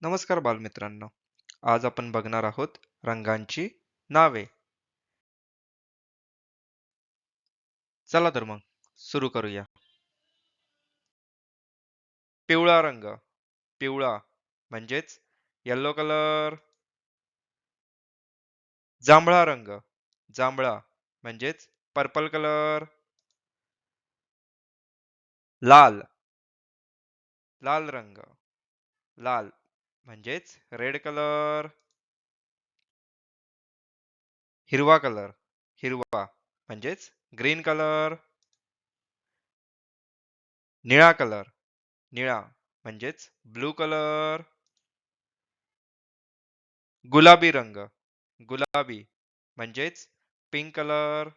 नमस्कार बालमित्रांनो. आज आपण बघणार आहोत रंगांची नावे. चला तर मग सुरू करूया. पिवळा रंग. पिवळा म्हणजेच येल्लो कलर जांभळा रंग. जांभळा म्हणजेच पर्पल कलर लाल. लाल रंग. लाल. म्हणजेच रेड कलर हिरवा कलर हिरवा. म्हणजेच ग्रीन कलर निळा कलर निळा. म्हणजेच ब्लू कलर गुलाबी रंग. गुलाबी. म्हणजेच पिंक कलर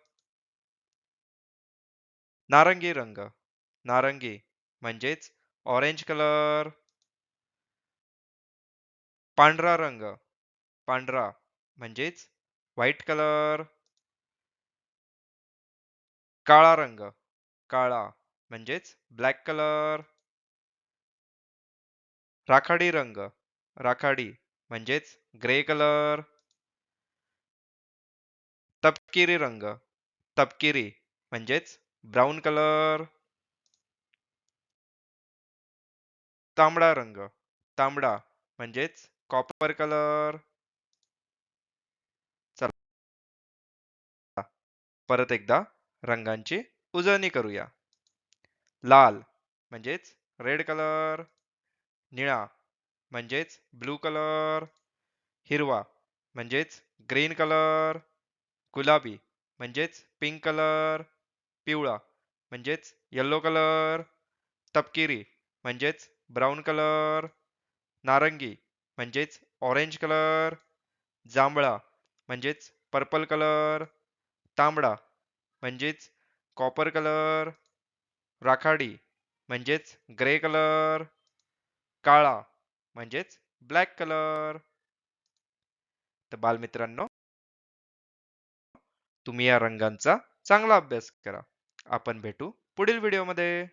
नारंगी रंग, नारंगी म्हणजेच ऑरेंज कलर पांढरा रंग, पांढरा म्हणजेच व्हाईट कलर काळा रंग, काळा म्हणजेच ब्लॅक कलर राखाडी रंग, राखाडी म्हणजेच ग्रे कलर तपकिरी रंग, तपकिरी ब्राऊन कलर. तांबडा रंग. तांबडा म्हणजेच कॉपर कलर. चला. परत एकदा रंगांची उजळणी करूया. लाल म्हणजेच रेड कलर. निळा म्हणजेच ब्लू कलर. हिरवा म्हणजेच ग्रीन कलर. गुलाबी म्हणजेच पिंक कलर. पिवळा म्हणजेच येल्लो कलर तपकिरी म्हणजेच ब्राऊन कलर नारंगी म्हणजेच ऑरेंज कलर जांभळा म्हणजेच पर्पल कलर तांबडा म्हणजेच कॉपर कलर राखाडी म्हणजेच ग्रे कलर काळा म्हणजेच ब्लॅक कलर तर बालमित्रांनो तुम्ही या रंगांचा चांगला अभ्यास करा. आपण भेटू पुढील व्हिडिओमध्ये.